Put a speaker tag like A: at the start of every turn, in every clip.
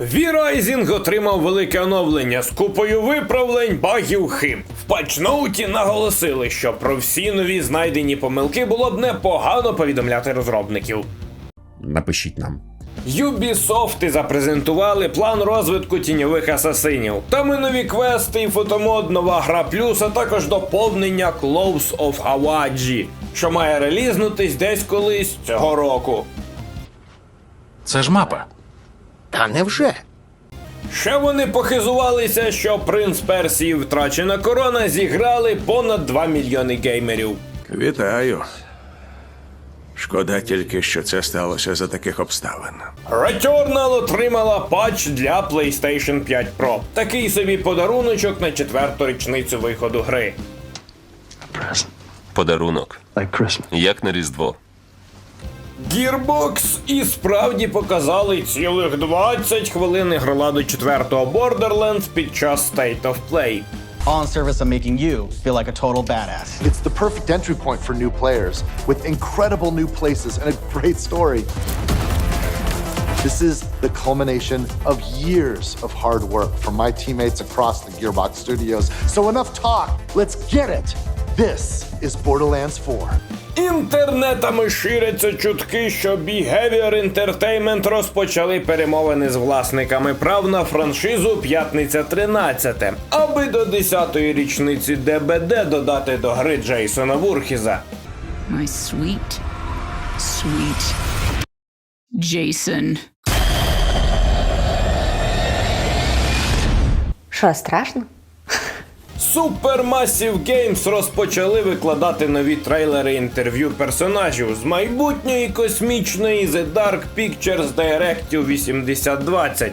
A: V-Rising отримав велике оновлення з купою виправлень багів хиб. В патчноуті наголосили, що про всі нові знайдені помилки було б непогано повідомляти розробників.
B: Напишіть нам.
A: Ubisoft запрезентували план розвитку тіньових асасинів. Там і нові квести, і фотомод, нова гра плюс, а також доповнення Close of Hawaji, що має релізнутись десь колись цього року.
C: Це ж мапа.
D: Та невже?
A: Ще вони похизувалися, що принц Персії втрачена корона зіграли понад 2 мільйони геймерів.
E: Вітаю. Шкода тільки, що це сталося за таких обставин.
A: Returnal отримала патч для PlayStation 5 Pro. Такий собі подаруночок на четверту річницю виходу гри.
F: Подарунок. Як на Різдво.
A: Gearbox і справді показали цілих 20 хвилин ігроладу четвертого Borderlands під час State of Play.
G: all in service of making you feel like a total badass.
H: It's the perfect entry point for new players with incredible new places and a great story. This is the culmination of years of hard work from my teammates across the Gearbox studios. So enough talk, let's get it. This is Borderlands 4.
A: Інтернетами ширяться чутки, що Behavior Entertainment розпочали перемовини з власниками прав на франшизу П'ятниця 13, аби до 10-ї річниці ДБД додати до гри Джейсона Вурхіза.
I: My sweet, sweet Jason.
J: Що, страшно?
A: Supermassive Games розпочали викладати нові трейлери інтерв'ю персонажів з майбутньої космічної The Dark Pictures Directive 8020.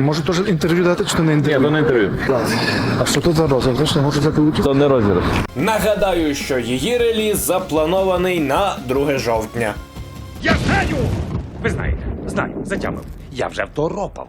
D: Може теж інтерв'ю дати, чи не інтерв'ю? Ні, то не інтерв'ю. А що тут за розгляд? Що можу взяти участь?
A: Нагадаю, що її реліз запланований на 2 жовтня. Я знаю!
C: Ви знаєте, знаю, затямив. Я вже второпав.